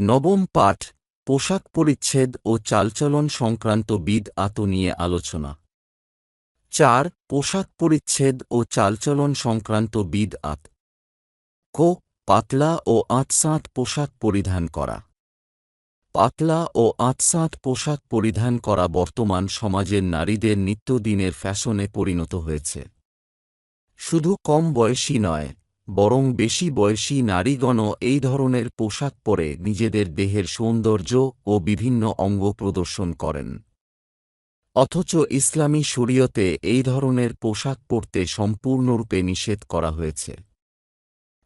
নবম পাঠ, পোশাক পরিচ্ছেদ ও চালচলন সংক্রান্ত বিদ আত নিয়ে আলোচনা। চার, পোশাক পরিচ্ছেদ ও চালচলন সংক্রান্ত বিদ আত। কো, পাতলা ও আঁটসাঁট পোশাক পরিধান করা। পাতলা ও আঁটসাঁট পোশাক পরিধান করা বর্তমান সমাজের নারীদের নিত্যদিনের ফ্যাশনে পরিণত হয়েছে। শুধু কম বয়সী নয় বরং বেশি বয়সী নারীগণও এই ধরনের পোশাক পরে নিজেদের দেহের সৌন্দর্য ও বিভিন্ন অঙ্গ প্রদর্শন করেন। অথচ ইসলামী শরীয়তে এই ধরনের পোশাক পরতে সম্পূর্ণরূপে নিষেধ করা হয়েছে।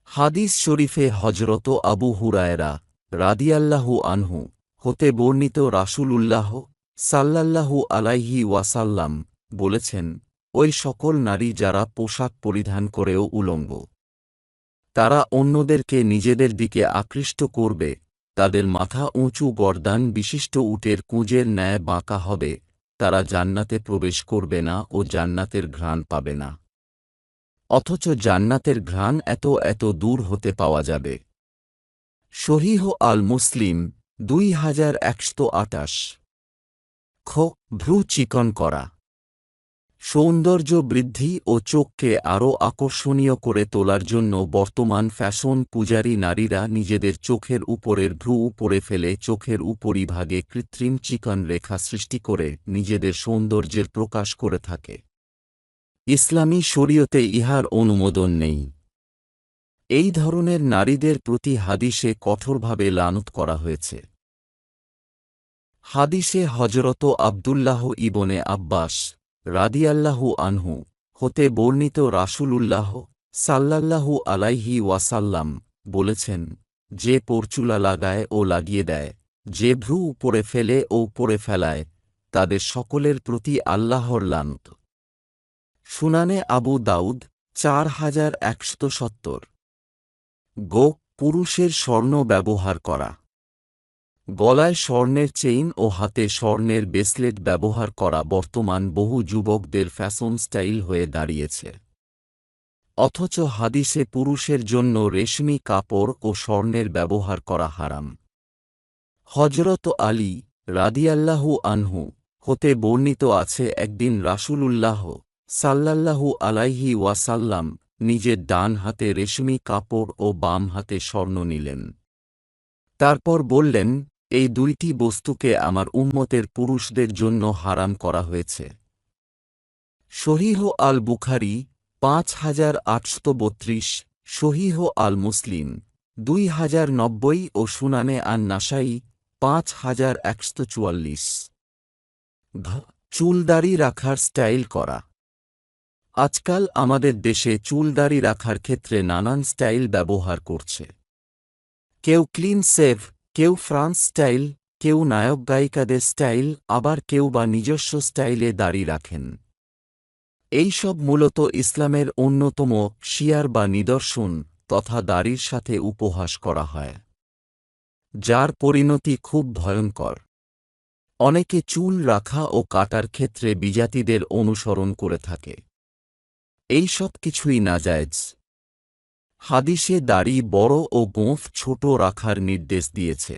হাদিস শরীফে হজরত আবু হুরায়রা রাদিয়াল্লাহু আনহু হতে বর্ণিত রাসূলুল্লাহ সাল্লাল্লাহু আলাইহি ওয়াসাল্লাম বলেছেন, ওই সকল নারী যারা পোশাক পরিধান করেও উলঙ্গ তারা অন্যদেরকে নিজেদের দিকে আকৃষ্ট করবে, তাদের মাথা উঁচু গর্দান বিশিষ্ট উটের কুঁজের ন্যায় বাঁকা হবে, তারা জান্নাতে প্রবেশ করবে না ও জান্নাতের ঘ্রাণ পাবে না। অথচ জান্নাতের ঘ্রাণ এত এত দূর হতে পাওয়া যাবে। শহীহ আল মুসলিম দুই হাজার একশো আটাশ খ, ভ্রু চিকন করা। সৌন্দর্য বৃদ্ধি ও চোখকে আরও আকর্ষণীয় করে তোলার জন্য বর্তমান ফ্যাশন পূজারী নারীরা নিজেদের চোখের উপরের ভ্রু উপরে ফেলে চোখের উপরিভাগে কৃত্রিম চিকন রেখা সৃষ্টি করে নিজেদের সৌন্দর্যের প্রকাশ করে থাকে। ইসলামী শরীয়তে ইহার অনুমোদন নেই। এই ধরনের নারীদের প্রতি হাদিসে কঠোরভাবে লানত করা হয়েছে। হাদিসে হজরত আবদুল্লাহ ইবনে আব্বাস রাদিয়াল্লাহু আনহু হতে বর্ণিত রাসূলুল্লাহ সাল্লাল্লাহু আলাইহি ওয়াসাল্লাম বলেছেন, যে পরচুলা লাগায় ও লাগিয়ে দেয়, যে ভ্রু উপরে ফেলে ও উপরে ফেলায়, তাদের সকলের প্রতি আল্লাহর লানত। শুনানে আবু দাউদ চার হাজার একশত সত্তর। গো, পুরুষের স্বর্ণ ব্যবহার করা। গলায় স্বর্ণের চেইন ও হাতে স্বর্ণের বেসলেট ব্যবহার করা বর্তমান বহু যুবকদের ফ্যাশন স্টাইল হয়ে দাঁড়িয়েছে। অথচ হাদিসে পুরুষের জন্য রেশমি কাপড় ও স্বর্ণের ব্যবহার করা হারাম। হজরত আলী রাদিয়াল্লাহু আনহু হতে বর্ণিত আছে, একদিন রাসূলুল্লাহ সাল্লাল্লাহু আলাইহি ওয়াসাল্লাম নিজের ডান হাতে রেশমি কাপড় ও বাম হাতে স্বর্ণ নিলেন। তারপর বললেন এই দুইটি বস্তুকে আমার উম্মতের পুরুষদের জন্য হারাম করা হয়েছে। শহীহ আল বুখারি পাঁচ হাজার আটশত বত্রিশ শহীহ আল মুসলিম দুই হাজার নব্বই ও সুনানে আন নাসাই পাঁচ হাজার একশত চুয়াল্লিশ। চুলদাড়ি রাখার স্টাইল করা। আজকাল আমাদের দেশে চুলদাড়ি রাখার ক্ষেত্রে নানান স্টাইল ব্যবহার করছে। কেউ ক্লিন সেভ কেউ ফ্রান্স স্টাইল, কেউ নায়ক গায়িকাদের স্টাইল, আবার কেউ বা নিজস্ব স্টাইলে দাড়ি রাখেন। এই সব মূলত ইসলামের অন্যতম শিয়ার বা নিদর্শন তথা দাড়ির সাথে উপহাস করা হয়, যার পরিণতি খুব ভয়ঙ্কর। অনেকে চুল, রাখা ও কাটার ক্ষেত্রে বিজাতিদের অনুসরণ করে থাকে। এই সব কিছুই নাজায়জ। হাদিসে দাড়ি বড় ও গোঁফ ছোট রাখার নির্দেশ দিয়েছে।